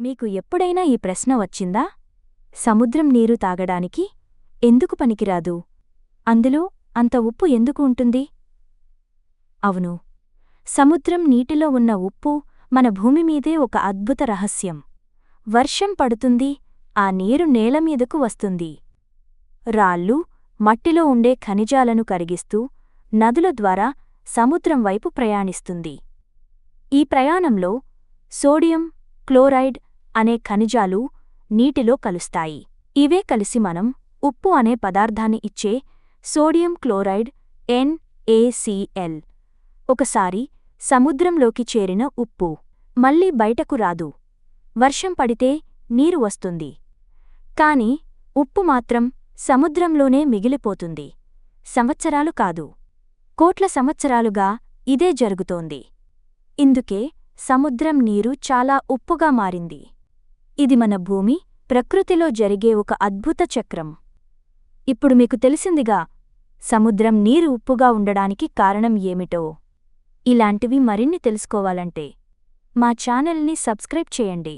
మీకు ఎప్పుడైనా ఈ ప్రశ్న వచ్చిందా? సముద్రం నీరు తాగడానికి ఎందుకు పనికిరాదు? అందులో అంత ఉప్పు ఎందుకు ఉంటుంది? అవును సముద్రం నీటిలో ఉన్న ఉప్పు మన భూమిమీదే ఒక అద్భుత రహస్యం. వర్షం పడుతుంది ఆ నీరు నేలమీదకు వస్తుంది. రాళ్ళు మట్టిలో ఉండే ఖనిజాలను కరిగిస్తూ నదుల ద్వారా సముద్రం వైపు ప్రయాణిస్తుంది. ఈ ప్రయాణంలో సోడియం క్లోరైడ్ అనే ఖనిజాలు నీటిలో కలుస్తాయి. ఇవే కలిసి మనం ఉప్పు అనే పదార్థాన్ని ఇచ్చే సోడియం క్లోరైడ్ ఎన్ఏసిఎల్ ఒకసారి సముద్రంలోకి చేరిన ఉప్పు. మళ్ళీ బయటకు రాదు. వర్షం పడితే నీరు వస్తుంది. కాని ఉప్పు మాత్రం సముద్రంలోనే మిగిలిపోతుంది. సంవత్సరాలు కాదు. కోట్ల సంవత్సరాలుగా ఇదే జరుగుతోంది. ఇందుకే సముద్రం నీరు చాలా ఉప్పుగా మారింది. ఇది మన భూమి ప్రకృతిలో జరిగే ఒక అద్భుత చక్రం. ఇప్పుడు మీకు తెలిసిందిగా సముద్రం నీరు ఉప్పుగా ఉండడానికి కారణం ఏమిటో. ఇలాంటివి మరిన్ని తెలుసుకోవాలంటే మా ఛానల్ని సబ్స్క్రైబ్ చేయండి.